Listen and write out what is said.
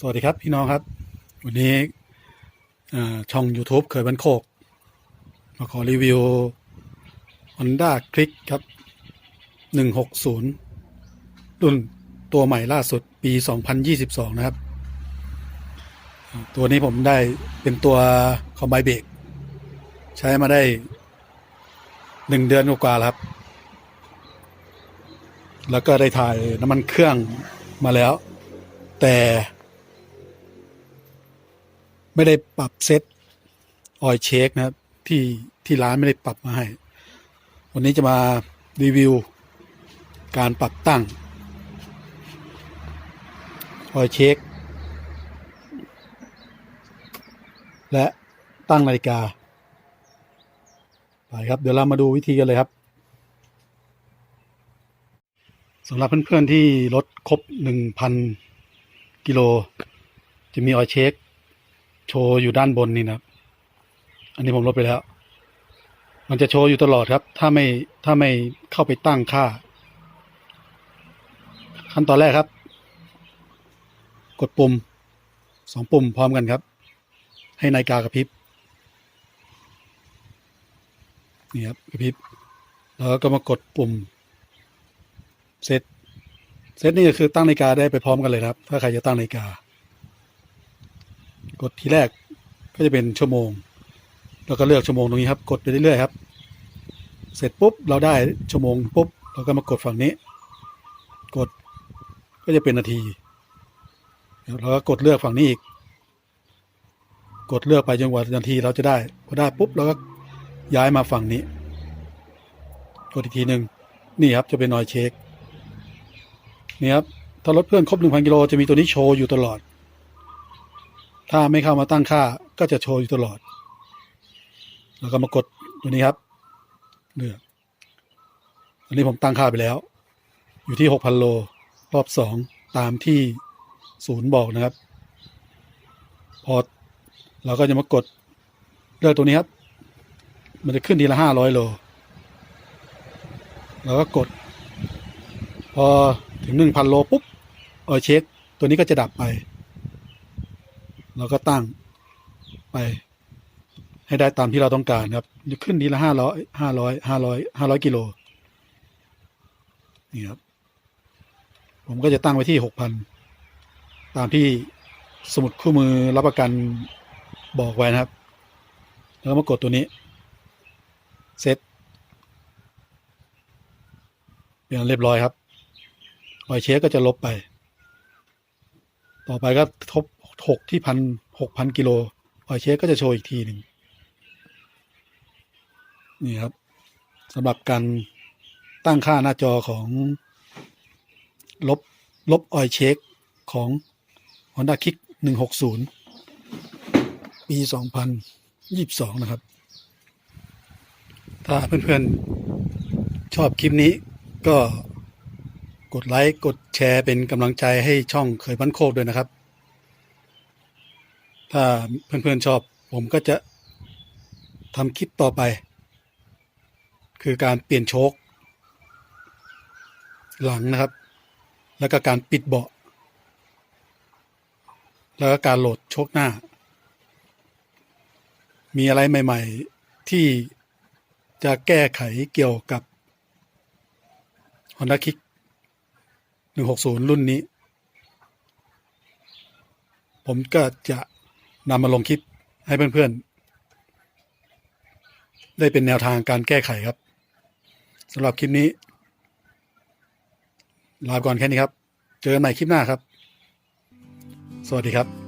สวัสดีครับพี่น้องครับ วันนี้ช่อง YouTube เคยบันโคก มาขอรีวิว Honda Click ครับ 160 รุ่นตัวใหม่ล่าสุดปี 2022 นะครับ ตัวนี้ผมได้เป็นตัวคอมไบเบรกใช้มาได้หนึ่งเดือนกว่าแล้วครับ แล้วก็ได้ถ่ายน้ำมันเครื่องมาแล้ว แต่ ไม่ได้ปรับเซตออยเช็คนะครับที่ที่ร้านไม่ได้ปรับมาให้ วันนี้จะมารีวิว การปรับตั้งออยเช็คและตั้งนาฬิกา ไปครับ เดี๋ยวเรามาดูวิธีกันเลยครับสำหรับเพื่อนๆที่รถครบหนึ่งพันกิโล จะมีออยเช็ค โชว์อยู่ด้านบนนี่นะครับ อันนี้ผมลดไปแล้ว มันจะโชว์อยู่ตลอดครับ ถ้าไม่ถ้าไม่เข้าไปตั้งค่า ขั้นตอนแรกครับ กดปุ่มสองปุ่มพร้อมกันครับ ให้นาฬิกากระพริบนี่ครับกระพริบแล้วก็มากดปุ่มเซตเซตนี่ก็คือตั้งนาฬิกาได้ไปพร้อมกันเลยครับ ถ้าใครจะตั้งนาฬิกา กดทีแรกก็จะเป็นชั่วโมง แล้วก็เลือกชั่วโมงตรงนี้ครับ กดไปเรื่อยๆครับ เสร็จปุ๊บเราได้ชั่วโมงปุ๊บเราก็มากดฝั่งนี้ กดก็จะเป็นนาทีแล้วก็กดเลือกฝั่งนี้อีก กดเลือกไปจนกว่านาทีเราจะได้พอได้ปุ๊บเราก็ย้ายมาฝั่งนี้ กดอีกทีหนึ่งนี่ครับจะเป็นนอยเช็คนี่ครับถ้ารถเพื่อนครบหนึ่งพันกิโลจะมีตัวนี้โชว์อยู่ตลอด ถ้าไม่เข้ามาตั้งค่าก็จะโชว์อยู่ตลอด แล้วก็มากดตัวนี้ครับเลือกอันนี้ผมตั้งค่าไปแล้ว อยู่ที่หกพันโล รอบสองตามที่ศูนย์บอกนะครับ พอเราก็จะมากดเลือกตัวนี้ครับ มันจะขึ้นทีละห้าร้อยโลแล้วก็กด พอถึงหนึ่งพันโลปุ๊บเออเช็ค ตัวนี้ก็จะดับไป เราก็ตั้งไป ให้ได้ตามที่เราต้องการครับขึ้นทีละห้าร้อยห้าร้อยห้าร้อยห้าร้อยกิโลนี่ครับ ผมก็จะตั้งไว้ที่หกพันตามที่สมุดคู่มือรับประกันบอกไว้นะครับ แล้วมากดตัวนี้เซตเป็นอันเรียบร้อยครับรอยเช็คก็จะลบไป ต่อไปก็ทบ หกที่พันหกพันกิโลรอยเช็คก็จะโชว์อีกทีหนึ่งนี่ครับสำหรับการตั้งค่าหน้าจอของลบลบออยเช็คของ Honda Kick 160 ปี 2022 นะครับ ถ้าเพื่อนๆ ชอบคลิปนี้ก็กดไลค์ กดแชร์เป็นกำลังใจให้ช่องเคยบ้านโคกด้วยนะครับ ถ้าเพื่อนๆชอบผมก็จะทำคลิปต่อไป คือการเปลี่ยนโชคหลังนะครับ แล้วก็การปิดเบาะ แล้วก็การโหลดโชคหน้า มีอะไรใหม่ ๆ ที่จะแก้ไขเกี่ยวกับ Honda Kick 160 รุ่นนี้ ผมก็จะ นำมาลงคลิปให้เพื่อนๆ ได้เป็นแนวทางการแก้ไขครับสำหรับคลิปนี้ ลาไปก่อนแค่นี้ครับ เจอกันใหม่คลิปหน้าครับ สวัสดีครับ